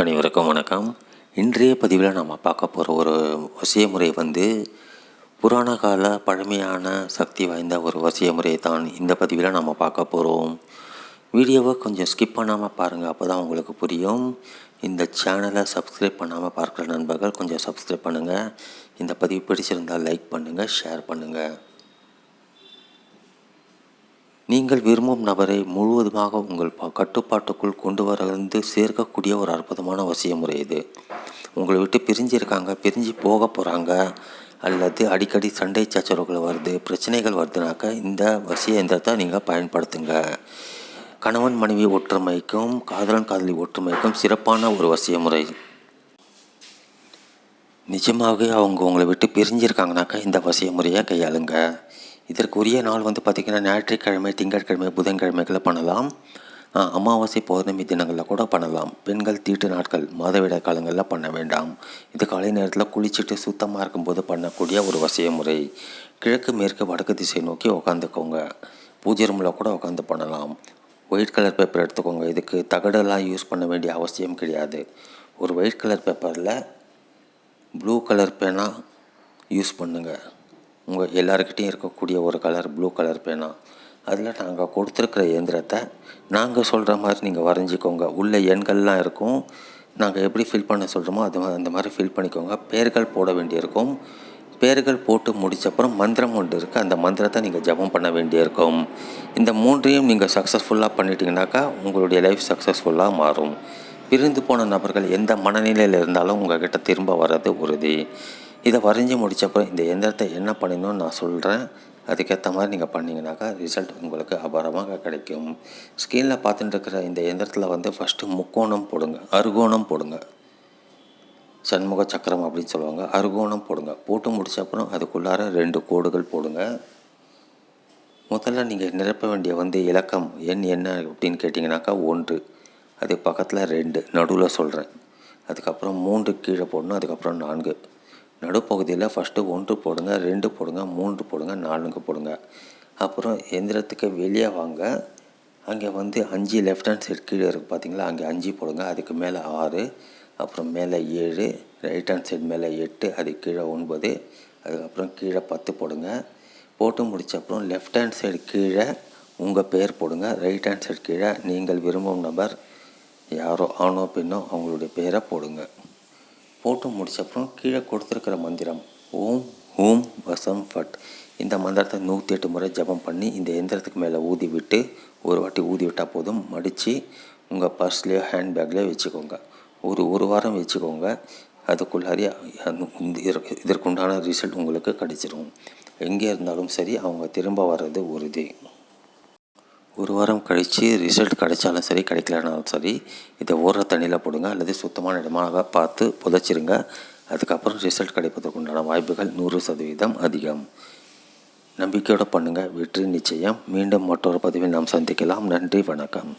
அனைவருக்கும் வணக்கம். இன்றைய பதிவில் நம்ம பார்க்க போகிற ஒரு வசிய முறை வந்து புராண கால பழமையான சக்தி வாய்ந்த ஒரு வசிய முறை தான் இந்த பதிவில் நம்ம பார்க்க போகிறோம் வீடியோவை கொஞ்சம் ஸ்கிப் பண்ணாமல் பாருங்கள் அப்போ தான் உங்களுக்கு புரியும். இந்த சேனலை சப்ஸ்கிரைப் பண்ணாமல் பார்க்குற நண்பர்கள் கொஞ்சம் சப்ஸ்கிரைப் பண்ணுங்கள் இந்த பதிவு பிடிச்சிருந்தால் லைக் பண்ணுங்கள் ஷேர் பண்ணுங்கள் நீங்கள் விரும்பும் நபரை முழுவதுமாக உங்கள் கட்டுப்பாட்டுக்குள் கொண்டு வர வந்து சேர்க்கக்கூடிய ஒரு அற்புதமான வசிய முறை இது. உங்களை விட்டு பிரிஞ்சிருக்காங்க பிரிஞ்சு போக போகிறாங்க அல்லது அடிக்கடி சண்டை சச்சரவுகள் வருது பிரச்சனைகள் வருதுனாக்க இந்த வசிய எந்திரத்தை நீங்கள் பயன்படுத்துங்க. கணவன் மனைவி ஒற்றுமைக்கும் காதலன் காதலி ஒற்றுமைக்கும் சிறப்பான ஒரு வசிய முறை நிஜமாகவே அவங்க உங்களை விட்டு பிரிஞ்சிருக்காங்கனாக்கா இந்த வசிய முறையை கையாளுங்க. இதற்குரிய நாள் வந்து பார்த்திங்கன்னா ஞாயிற்றுக்கிழமை திங்கட்கிழமை புதன்கிழமைகளை பண்ணலாம். அமாவாசை பௌர்ணமி தினங்களில் கூட பண்ணலாம். பெண்கள் தீட்டு நாட்கள் மாதவிடாய் காலங்களில் பண்ண வேண்டாம். இது காலை நேரத்தில் குளிச்சுட்டு சுத்தமாக இருக்கும்போது பண்ணக்கூடிய ஒரு வசிய முறை கிழக்கு மேற்கு வடக்கு திசை நோக்கி உக்காந்துக்கோங்க. பூஜை ரூமில் கூட உட்காந்து பண்ணலாம். ஒயிட் கலர் பேப்பர் எடுத்துக்கோங்க. இதுக்கு தகடெல்லாம் யூஸ் பண்ண வேண்டிய அவசியம் கிடையாது. ஒரு ஒயிட் கலர் பேப்பரில் ப்ளூ கலர் பேனா யூஸ் பண்ணுங்கள் உங்கள் எல்லாருக்கிட்டேயும் இருக்கக்கூடிய ஒரு கலர் ப்ளூ கலர் பேனா அதில் நாங்கள் கொடுத்துருக்குற இயந்திரத்தை நாங்கள் சொல்கிற மாதிரி நீங்கள் வரைஞ்சிக்கோங்க. உள்ள எண்கள்லாம் இருக்கும். நாங்கள் எப்படி ஃபில் பண்ண சொல்கிறோமோ அது அந்த மாதிரி ஃபில் பண்ணிக்கோங்க. பேர்கள் போட வேண்டியிருக்கும். பேர்கள் போட்டு முடிச்சப்புறம் மந்திரம் ஒன்று இருக்குது அந்த மந்திரத்தை நீங்கள் ஜெபம் பண்ண வேண்டியிருக்கும். இந்த மூன்றையும் நீங்கள் சக்ஸஸ்ஃபுல்லாக பண்ணிட்டீங்கனாக்கா உங்களுடைய லைஃப் சக்ஸஸ்ஃபுல்லாக மாறும். பிரிந்து போன நபர்கள் எந்த மனநிலையில் இருந்தாலும் உங்ககிட்ட திரும்ப வர்றது உறுதி. இதை வரைஞ்சி முடித்தப்பறம் இந்த எந்திரத்தை என்ன பண்ணணும்னு நான் சொல்கிறேன் அதுக்கேற்ற மாதிரி நீங்கள் பண்ணீங்கன்னாக்கா ரிசல்ட் உங்களுக்கு அபாரமாக கிடைக்கும். ஸ்க்ரீனில் பார்த்துட்டு இருக்கிற இந்த எந்திரத்தில் வந்து ஃபஸ்ட்டு முக்கோணம் போடுங்க. அருகோணம் போடுங்க. சண்முக சக்கரம் அப்படின்னு சொல்லுவாங்க. அருகோணம் போடுங்க. போட்டு முடித்த அப்புறம் அதுக்குள்ளார ரெண்டு கோடுகள் போடுங்க. முதல்ல நீங்கள் நிரப்ப வேண்டிய வந்து இலக்கம் எண் என்ன அப்படின்னு கேட்டிங்கனாக்கா ஒன்று. அது பக்கத்தில் ரெண்டு. நடுவில் சொல்கிறேன் அதுக்கப்புறம் மூன்று கீழே போடணும். அதுக்கப்புறம் நான்கு. நடுப்பகுதியில் ஃபஸ்ட்டு ஒன்று போடுங்க ரெண்டு போடுங்க மூன்று போடுங்க நான்கு போடுங்க. அப்புறம் எந்திரத்துக்கு வெளியே வாங்க. அங்கே வந்து அஞ்சு லெஃப்ட் ஹேண்ட் சைடு கீழே இருக்குது பார்த்தீங்களா அங்கே அஞ்சு போடுங்க அதுக்கு மேலே ஆறு அப்புறம் மேலே ஏழு ரைட் ஹேண்ட் சைடு மேலே எட்டு அதுக்கு கீழே ஒன்பது அதுக்கப்புறம் கீழே பத்து போடுங்க. போட்டு முடிச்ச அப்புறம் லெஃப்ட் ஹேண்ட் சைடு கீழே உங்கள் பேர் போடுங்க. ரைட் ஹேண்ட் சைடு கீழே நீங்கள் விரும்பும் நபர் யாரோ ஆணோ பெண்ணோ அவங்களுடைய பேரை போடுங்க. போட்டு முடிச்சப்புறம் கீழே கொடுத்துருக்கிற மந்திரம் ஓம் ஓம் வசம் ஃபட். இந்த மந்திரத்தை நூற்றி எட்டு முறை ஜெபம் பண்ணி இந்த எந்திரத்துக்கு மேலே ஊதி விட்டு ஒரு வாட்டி ஊதி விட்டால் போதும் மடித்து உங்கள் பர்ஸ்லேயோ ஹேண்ட்பேக்லேயோ வச்சுக்கோங்க. ஒரு ஒரு வாரம் வச்சுக்கோங்க. அதுக்குள்ளாரியே அந்த இதற்குண்டான ரிசல்ட் உங்களுக்கு கிடைச்சிரும். எங்கே இருந்தாலும் சரி அவங்க திரும்ப வர்றது உறுதி. ஒரு வாரம் கழித்து ரிசல்ட் கிடைச்சாலும் சரி கிடைக்கலனாலும் சரி இதை ஓர தண்ணியில் போடுங்க அல்லது சுத்தமான இடமாக பார்த்து புதைச்சிருங்க. அதுக்கப்புறம் ரிசல்ட் கிடைப்பதற்குண்டான வாய்ப்புகள் நூறு சதவீதம் அதிகம். நம்பிக்கையோடு பண்ணுங்கள் வெற்றி நிச்சயம். மீண்டும் மற்றொரு பதிவில் நாம் சந்திக்கலாம். நன்றி வணக்கம்.